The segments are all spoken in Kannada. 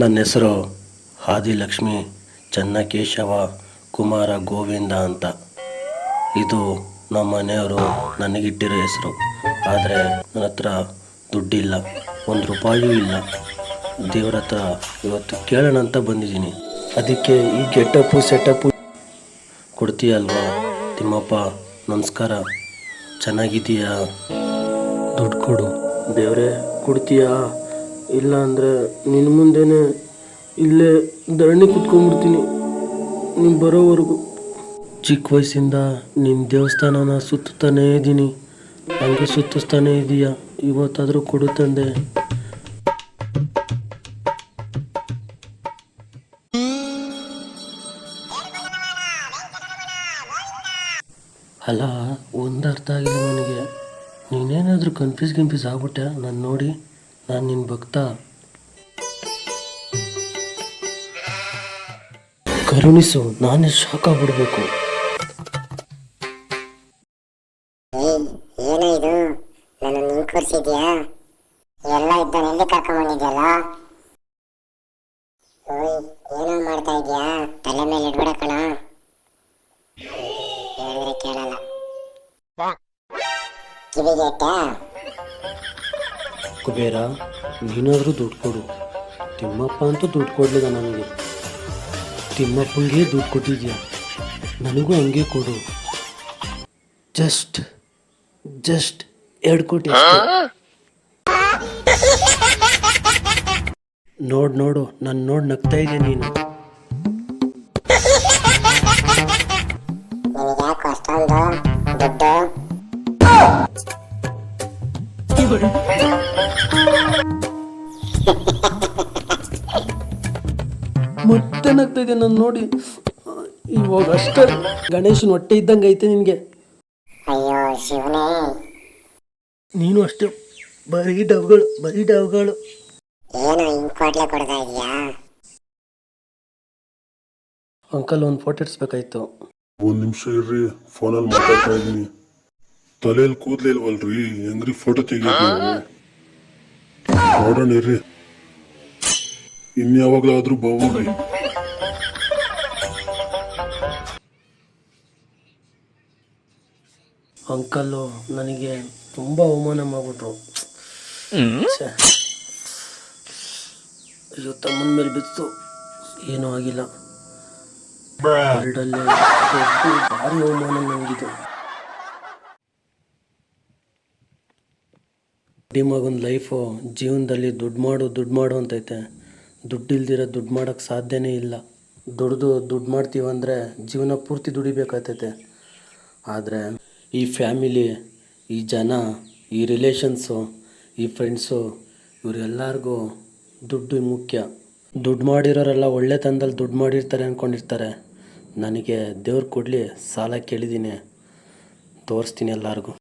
ನನ್ನ ಹೆಸರು ಆದಿಲಕ್ಷ್ಮಿ ಚನ್ನಕೇಶವ ಕುಮಾರ ಗೋವಿಂದ ಅಂತ. ಇದು ನಮ್ಮ ಮನೆಯವರು ನನಗಿಟ್ಟಿರೋ ಹೆಸರು. ಆದರೆ ನನ್ನ ಹತ್ರ ದುಡ್ಡಿಲ್ಲ, ಒಂದು ರೂಪಾಯಿಯೂ ಇಲ್ಲ. ದೇವ್ರ ಹತ್ರ ಇವತ್ತು ಕೇಳೋಣ ಅಂತ ಬಂದಿದ್ದೀನಿ. ಅದಕ್ಕೆ ಈ ಗೆಟಪ್ಪು ಸೆಟಪ್ಪು ಕೊಡ್ತೀಯಲ್ವಾ? ತಿಮ್ಮಪ್ಪ, ನಮಸ್ಕಾರ. ಚೆನ್ನಾಗಿದ್ದೀಯಾ? ದುಡ್ಡು ಕೊಡು. ದೇವರೇ, ಕೊಡ್ತೀಯಾ? ಇಲ್ಲ ಅಂದ್ರೆ ನಿನ್ನ ಮುಂದೆನೇ ಇಲ್ಲೇ ಧರಣಿ ಕುತ್ಕೊಂಡ್ಬಿಡ್ತೀನಿ. ನೀನು ಬರೋವರೆಗೂ. ಚಿಕ್ಕ ವಯಸ್ಸಿಂದ ನಿಮ್ಮ ದೇವಸ್ಥಾನನ ಸುತ್ತಾನೇ ಇದ್ದೀನಿ. ಹಂಗೆ ಸುತ್ತಿಸ್ತಾನೇ ಇದೀಯಾ. ಇವತ್ತಾದರೂ ಕೊಡು ತಂದೆ. ಅಲ್ಲ ಒಂದು ಅರ್ಥ ಆಗಿಲ್ಲ ನನಗೆ. ನೀನೇನಾದರೂ ಕನ್ಫ್ಯೂಸ್ ಗಿನ್ಫ್ಯೂಸ್ ಆಗ್ಬಿಟ್ಟೆ? ನಾನು ನೋಡಿ. ನಾನು ನಿನ್ನ ಭಕ್ತ. ಕರುಣಿಸು ನಾನೇ ಶಾಖ ಬಿಡಬೇಕು ನನ್ನ ಎಲ್ಲ ಏನೋ ಮಾಡ್ತಾ ಇದ್ಯಾ? ತಲೆ ಮೇಲೆ ಇಡ್ಬೇಡ ಕಣ. ಹೇಳಿದ್ರೆ ಕೇಳಲ್ಲ. ಕಿವಿಗೆ ಇಟ್ಟಾ ಕುಬೇರ ನೀನಾದರೂ ದುಡ್ಡು ಕೊಡು. ತಿಮ್ಮಪ್ಪ ಅಂತೂ ದುಡ್ಡು ಕೊಡಲಿಲ್ಲ ನನಗೆ. ತಿಮ್ಮಪ್ಪಂಗೆ ದುಡ್ಡು ಕೊಟ್ಟಿದ್ಯಾ? ನನಗೂ ಹಂಗೆ ಕೊಡು. ಜಸ್ಟ್ ಜಸ್ಟ್ ಎರಡು ಕೋಟಿ ನೋಡು ನೋಡು, ನಾನು ನೋಡಿ ನಗ್ತಾ ಇದೆಯಾ ನೀನು? ಯಾಕೆ ಅಷ್ಟೊಂದು ದುಡ್ಡು ಮತ್ತೆ ನಗ್ತಾ ಇದೆಯಾ ನಾನು ನೋಡಿ ಇವಾಗ ಅಷ್ಟೇ. ಗಣೇಶನ ಹೊಟ್ಟೆ ಇದ್ದಂಗೆ ಐತೆ ನಿನಗೆ. ಅಯ್ಯೋ ಶಿವನೇ. ನೀನು ಅಷ್ಟೇ. ಬರೀ ಡವ್ಗಳು ಬರೀ ಡವ್ಗಳು. ಏನೋ ಕೊಡ್ತಾ ಇದೀಯಾ ಅಂಕಲ್ ಒಂದು ಫೋಟೋ ಇಡ್ಸ್ಬೇಕಾಯ್ತು. ಒಂದು ನಿಮಿಷ ಇರ್ರಿ ಫೋನಲ್ಲಿ ಮಾತಾಡ್ತಾ ಇದೀನಿ ತಲೆಯಲ್ಲಿ ಕೂದ್ಲಿಲ್ವಲ್ರಿ? ಹೆಂಗ್ರಿ ಫೋಟೋ ತೆಗಿಯೋದು? ನೀವು? ನೋಡೋಣ ಇರ್ರಿ. ಇನ್ಯಾವಾಗ್ಲಾದ್ರೂ ಬಾವೋಗ್ರಿ ಅಂಕಲ್ಲು ನನಗೆ ತುಂಬ ಅವಮಾನ ಮಾಡ್ಬಿಟ್ರು. ಛೆ. ಅಯ್ಯೋ ತಮ್ಮನ ಮೇಲೆ ಬಿತ್ತು. ಏನೂ ಆಗಿಲ್ಲ. ವರ್ಲ್ಡಲ್ಲೇ ದೊಡ್ಡ ಭಾರಿ ಅವಮಾನ ನನಗಿದು ಮಗನ ಲೈಫು ಜೀವನದಲ್ಲಿ ದುಡ್ಡು ಮಾಡು ದುಡ್ಡು ಮಾಡು ಅಂತೈತೆ. ದುಡ್ಡು ಇಲ್ದಿರ ದುಡ್ಡು ಮಾಡೋಕ್ಕೆ ಸಾಧ್ಯನೇ ಇಲ್ಲ. ದುಡ್ದು, ದುಡ್ಡು ಮಾಡ್ತೀವಂದರೆ ಜೀವನ ಪೂರ್ತಿ ದುಡಿಬೇಕಾಗ್ತೈತೆ. ಆದರೆ ಈ ಫ್ಯಾಮಿಲಿ, ಈ ಜನ, ಈ ರಿಲೇಷನ್ಸು, ಈ ಫ್ರೆಂಡ್ಸು, ಇವರೆಲ್ಲರಿಗೂ ದುಡ್ಡು ಮುಖ್ಯ. ದುಡ್ಡು ಮಾಡಿರೋರೆಲ್ಲ ಒಳ್ಳೆ ತಂದಲ್ಲಿ ದುಡ್ಡು ಮಾಡಿರ್ತಾರೆ ಅಂದ್ಕೊಂಡಿರ್ತಾರೆ ನನಗೆ ದೇವ್ರು ಕೊಡಲಿ, ಸಾಲ ಕೇಳಿದ್ದೀನಿ. ತೋರಿಸ್ತೀನಿ ಎಲ್ಲರಿಗೂ.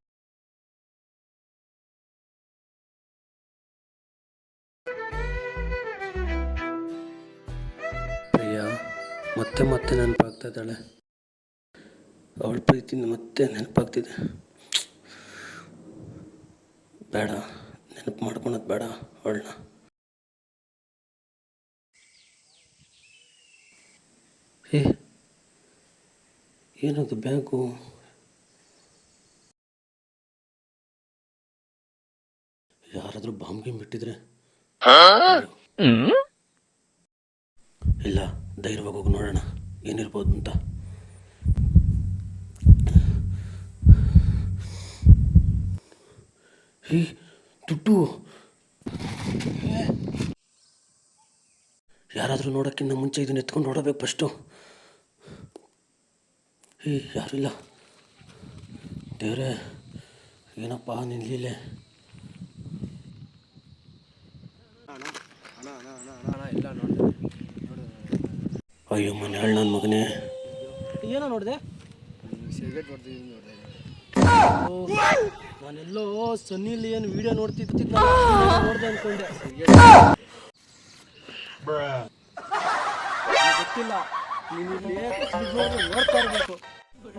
ಮತ್ತೆ ಮತ್ತೆ ನೆನಪಾಗ್ತಾ ಇದ್ದಾಳೆ ಅವಳ ಪ್ರೀತಿಯಿಂದ ಮತ್ತೆ ನೆನಪಾಗ್ತಿದೆ. ಬೇಡ ನೆನಪು ಮಾಡ್ಕೊಳೋದು ಬೇಡ ಅವಳನ್ನ. ಏ ಏನದು ಬ್ಯಾಗು? ಯಾರಾದರೂ ಬಾಂಬ್ ಗೇಮ್ ಬಿಟ್ಟಿದ್ರೆ ಇಲ್ಲ. ಧೈರ್ಯವಾಗಿ ಹೋಗಿ ನೋಡೋಣ. ಏನಿರ್ಬೋದು ಅಂತ. ಹೇ ದುಡ್ಡು ಯಾರಾದರೂ ನೋಡೋಕ್ಕಿಂತ ಮುಂಚೆ ಇದನ್ನ ಎತ್ಕೊಂಡು ನೋಡಬೇಕು ಫಸ್ಟು ಹೇ ಯಾರಿಲ್ಲ ದೇವ್ರೆ, ಏನಪ್ಪ ನಿನ್ನ ಲೀಲೆ? ಅಯ್ಯೋ ಮನೆ ಹೇಳ ನನ್ನ ಮಗನೇ. ಏನೋ ನೋಡಿದೆ? ನಾನೆಲ್ಲೋ ಸನ್ನಿಲಿ ಏನು ವಿಡಿಯೋ ನೋಡ್ತಿದ್ದ ನೋಡಿದೆ ಅನ್ಕೊಂಡೆ ಗೊತ್ತಿಲ್ಲ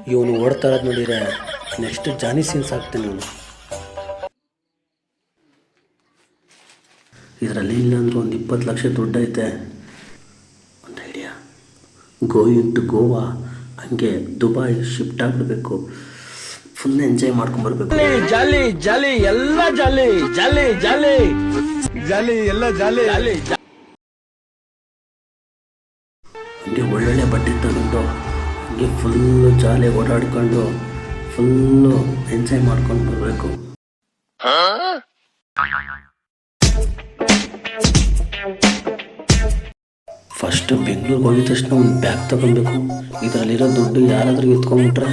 ಇವನು ಓಡ್ತಾ ಇರೋದು ನೋಡಿದ್ರೆ ನೆಕ್ಸ್ಟ್ ಜಾನಿ ಸೀನ್ಸ್ ಆಗ್ತಾನೆ ಇವನು ಇದರಲ್ಲಿ ಇಲ್ಲಾಂದ್ರೆ ಒಂದು ಇಪ್ಪತ್ತು ಲಕ್ಷ ದುಡ್ಡು ಐತೆ ಗೋಯಿಂಗ್ ಟು ಗೋವಾ ಹಂಗೆ ದುಬಾಯ್ ಶಿಫ್ಟ್ ಆಗಿಬಿಡ್ಬೇಕು. ಫುಲ್ ಎಂಜಾಯ್ ಮಾಡ್ಕೊಂಡ್ಬರ್ಬೇಕು ಜಾಲಿ ಜಾಲಿ ಎಲ್ಲ ಜಾಲಿ ಜಾಲಿ ಜಾಲಿ. ಜಾಲಿ ಎಲ್ಲ ಜಾಲಿ. ಜಾಲಿ ಹಂಗೆ ಒಳ್ಳೊಳ್ಳೆ ಬಟ್ಟೆ ತಗೊಂಡು ಹಂಗೆ ಫುಲ್ಲು ಜಾಲಿ ಓಡಾಡ್ಕೊಂಡು ಫುಲ್ಲು ಎಂಜಾಯ್ ಮಾಡ್ಕೊಂಡು ಬರಬೇಕು. ಫಸ್ಟ್ ಬೆಂಗಳೂರಿಗೆ ಹೋಗಿದ ತಕ್ಷಣ ಒಂದು ಬ್ಯಾಗ್ ತಗೊಬೇಕು ಇದರಲ್ಲಿರೋ ದುಡ್ಡು ಯಾರಾದ್ರೂ ಎತ್ಕೊಂಡ್ಬಿಟ್ರೆ?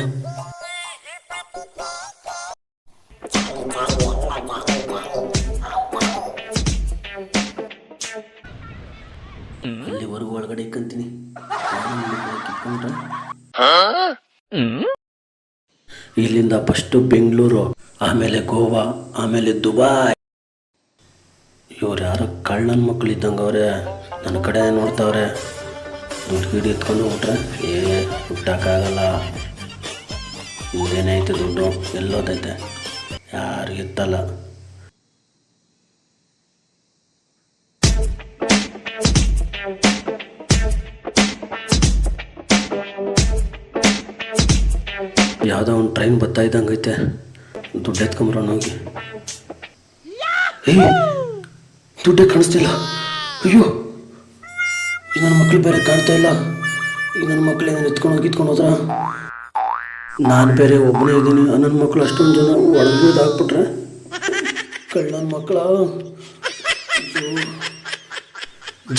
ಅಲ್ಲಿವರೆಗೂ ಒಳಗಡೆ ಇಕ್ಕಂತೀನಿ. ಇಲ್ಲಿಂದ ಫಸ್ಟ್ ಬೆಂಗಳೂರು ಆಮೇಲೆ ಗೋವಾ, ಆಮೇಲೆ ದುಬಾಯ್. ಇವ್ರು ಯಾರೋ ಕಳ್ಳನ ಮಕ್ಕಳು ಇದ್ದಂಗೆ ಅವರೇ ನನ್ನ ಕಡೆ ನೋಡ್ತಾವ್ರೆ. ದುಡ್ಡು ಗಿಡ ಎತ್ಕೊಂಡು ಹೋಗ್ಬಿಟ್ರೆ, ಏ ಹುಟ್ಟಕ್ಕಾಗಲ್ಲ ಇದೇನೈತೆ ದುಡ್ಡು? ಎಲ್ಲೋದೈತೆ ಯಾರು ಎತ್ತಲ್ಲ. ಯಾವುದೋ ಒಂದು ಟ್ರೈನ್ ಬರ್ತಾ ಐತೆ. ದುಡ್ಡು ಎತ್ಕೊಂಬರೋಣ ಹೋಗಿ. ದುಡ್ಡೇ ಕಾಣಿಸ್ತಿಲ್ಲ. ಅಯ್ಯೋ. ಈ ನನ್ನ ಮಕ್ಳು ಬೇರೆ ಕಾಣ್ತಾ ಇಲ್ಲ. ಈ ನನ್ನ ಮಕ್ಳು ಏನಾದ್ರು ಎತ್ಕೊಂಡು ಹೋಗಿ ಇತ್ಕೊಂಡು ಹೋದ್ರ? ನಾನು ಬೇರೆ ಒಬ್ಬನೇ ಇದ್ದೀನಿ. ನನ್ನ ಮಕ್ಕಳು ಅಷ್ಟೊಂದು ಜನ ಒಳಗೆ ಹಾಕ್ಬಿಟ್ರೆ ಕಳ್ಳನ ಮಕ್ಕಳ?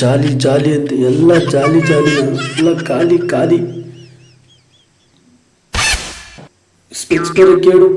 ಜಾಲಿ ಜಾಲಿ ಅಂತ ಎಲ್ಲ ಜಾಲಿ ಜಾಲಿ, ಎಲ್ಲ ಖಾಲಿ ಖಾಲಿ. ಸ್ಪೀಚ್ ಕೇಳು.